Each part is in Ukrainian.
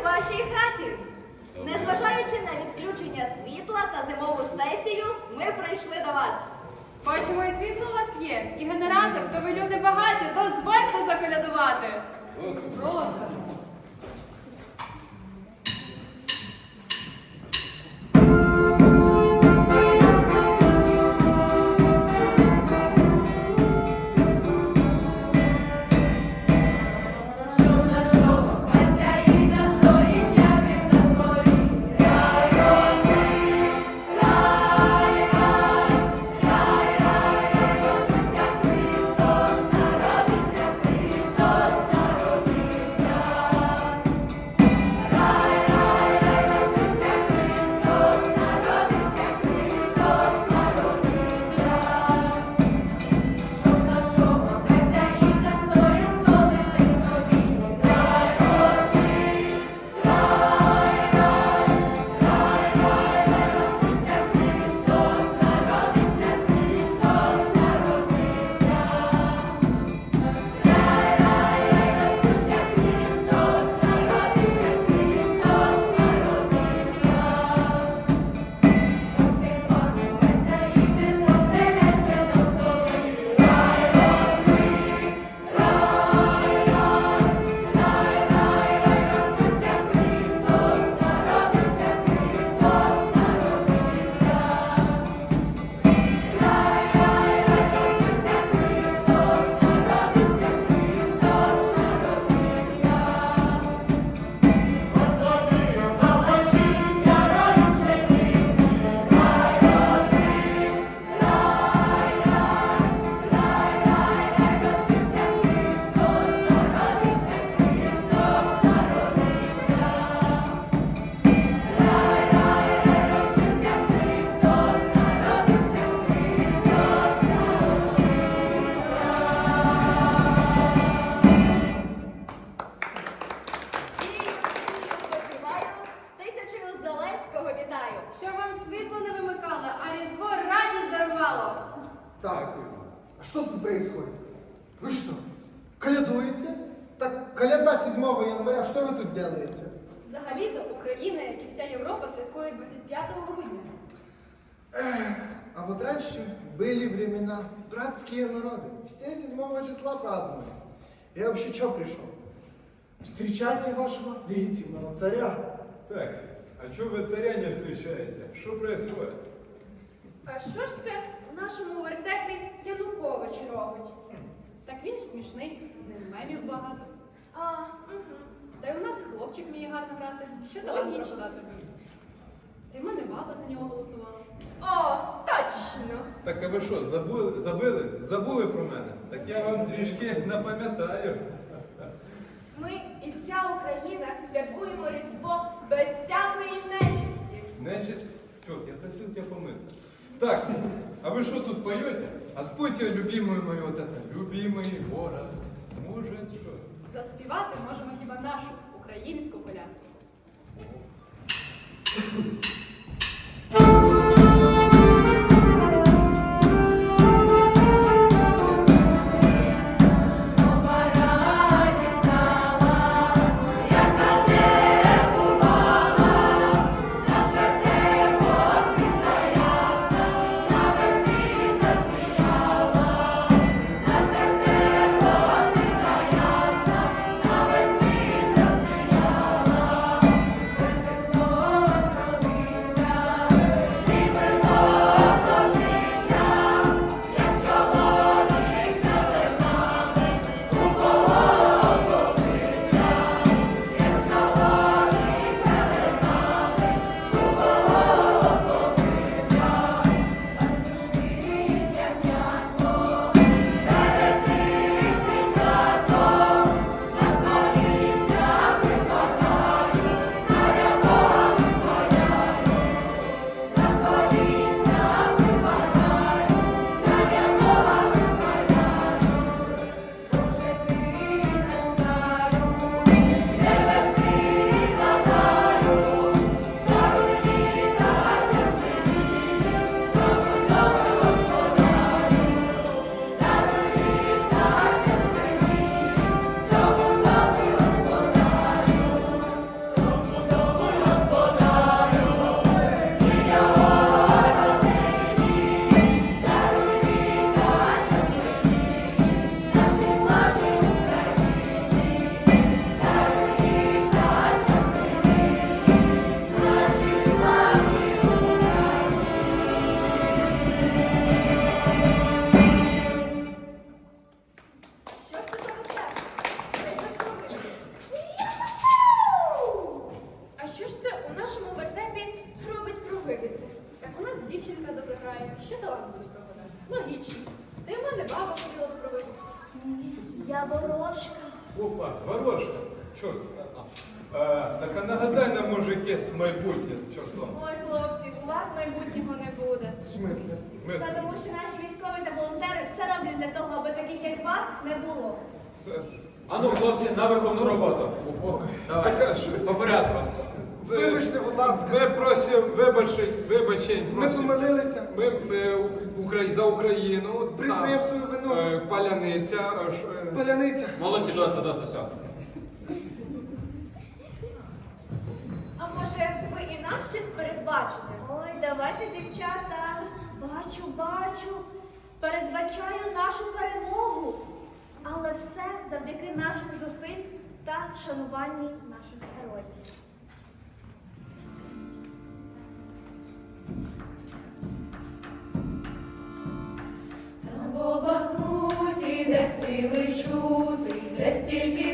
в вашій хаті. Незважаючи на відключення світла та зимову сесію, ми прийшли до вас. Бачимо, і світло у вас є, і генератор, то ви люди багаті, дозвольте заколядувати. Прошу. Так, а что тут происходит? Вы что, колядуете? Так, коляда 7 января, что вы тут делаете? Взагалі-то Україна, як і вся Європа, святкує 25 грудня. Эх, а вот раньше были времена, братские народы. Все 7 числа праздновали. Я вообще что пришел? Встречайте вашего легитимного царя. Так, а чого ви царя не встречаете? Що происходит? А що ж це В нашому вертепі Янукович робить? Так він ж смішний, з ним мемів багато. А, угу. Та й у нас хлопчик вміє гарно грати. Що Логічно. пропадати? Та й в мене баба за нього голосувала. О, точно! Так а ви що, забули, забили? Забули про мене? Так я вам трішки напам'ятаю. Ми і вся Україна святкуємо Різдво без всякої нечисті. Значит, чё, я просил тебя помыться. Так, а вы что тут поете? А спойте любимую мою вот это, любимый город. Может, что? Заспівати можемо хіба нашу українську колядку. дівчинка доброграє, ще талант буде пропадати. Логічно. Ти в мене баба хотіла спроводитися. Я ворожка. Опа, ворожка. Чорт. А, так а нагадай нам, може, якесь майбутнє. Чортом. Ой, хлопці, у вас майбутнього не буде. В смислі? В смислі? Та тому що наші військові та волонтери все роблять для того, аби таких як вас не було. Ану, хлопці, на виховну роботу. Ох, по порядку. Ви- Вибачте, будь ласка. Ми просимо вибачень, вибачень. Ми просимо. помилилися. Ми е, Украї- за Україну. Признаємо свою вину. е, Паляниця. е, ш- е, Паляниця. Молодці, доста, доста, все. А може, ви і нам щось передбачите? Ой, давайте, дівчата. Бачу, бачу. Передбачаю нашу перемогу. Але все завдяки наших зусиль та шануванні наших героїв. Стріли чути, де стільки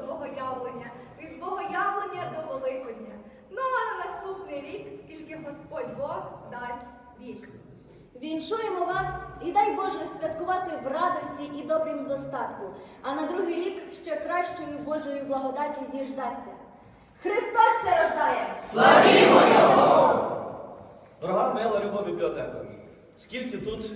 до Богоявлення, від Богоявлення до Великодня. Ну а на наступний рік, скільки Господь Бог дасть вік. Віншуємо вас і дай Боже святкувати в радості і добрім достатку, а на другий рік ще кращою Божої благодаті діждаться. Христос се рождає! Дорога мила люба бібліотека, скільки тут,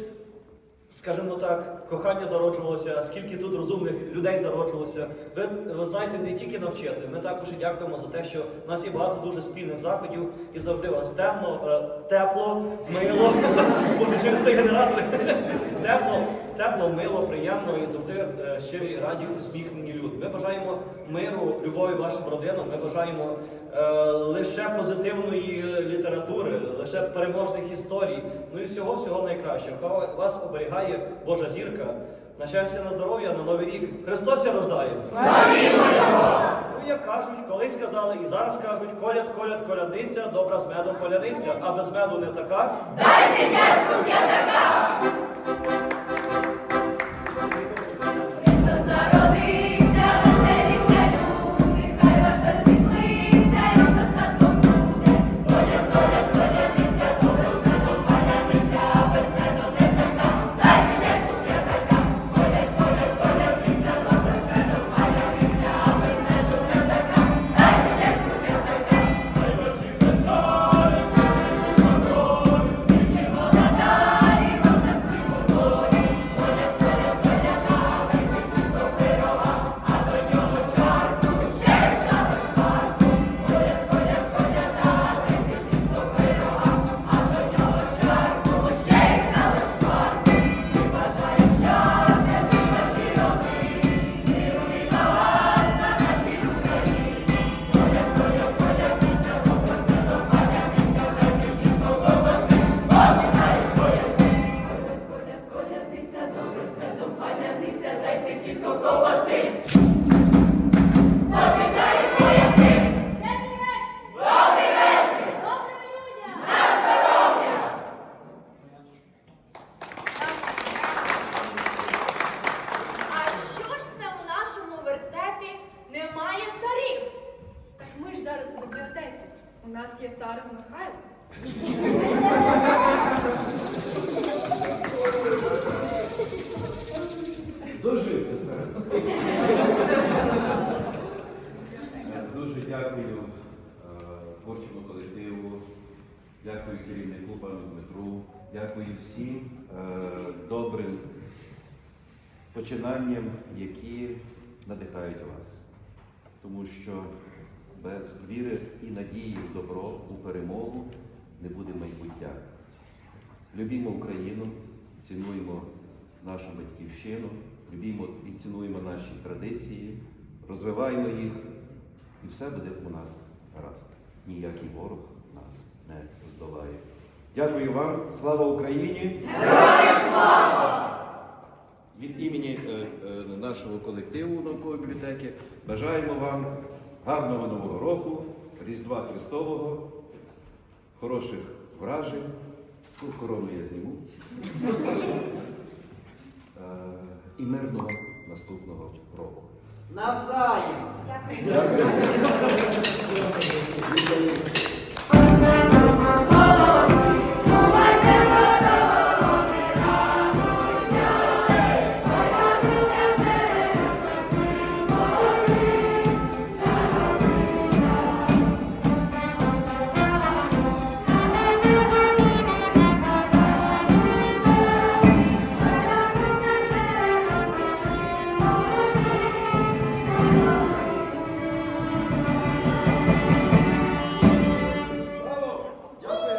скажімо так, кохання зароджувалося, скільки тут розумних людей зароджувалося. Ви, ви знаєте, не тільки навчити, ми також і дякуємо за те, що в нас є багато дуже спільних заходів і завжди у вас темно, е, тепло, мило, може через цей генератор. тепло, тепло, мило, приємно і завжди е, щирі, раді, усміхнені люди. Ми бажаємо миру, любові вашим родинам, ми бажаємо е, лише позитивної літератури, лише переможних історій, ну і всього всього найкращого. Хай вас оберігає Божа зірка. На щастя, на здоров'я, на новий рік. Христос рождає! Ну, як кажуть, колись казали і зараз кажуть, коляд, коляд, колядниця, добра з медом поляниця, а без меду не така. Христос Дуже дякую е, творчому колективу, дякую керівнику пану Дмитру, дякую всім е, добрим починанням, які надихають вас. Тому що без віри і надії в добро, у перемогу не буде майбуття. Любімо Україну, цінуємо нашу батьківщину, любімо і цінуємо наші традиції, розвиваємо їх, і все буде у нас гаразд. Ніякий ворог нас не здолає. Дякую вам, слава Україні! Від імені е, е, нашого колективу наукової бібліотеки бажаємо вам гарного нового року, Різдва Христового, хороших вражень. Тут корону я зніму. Е, І мирного наступного року. Навзаєм. Дякую.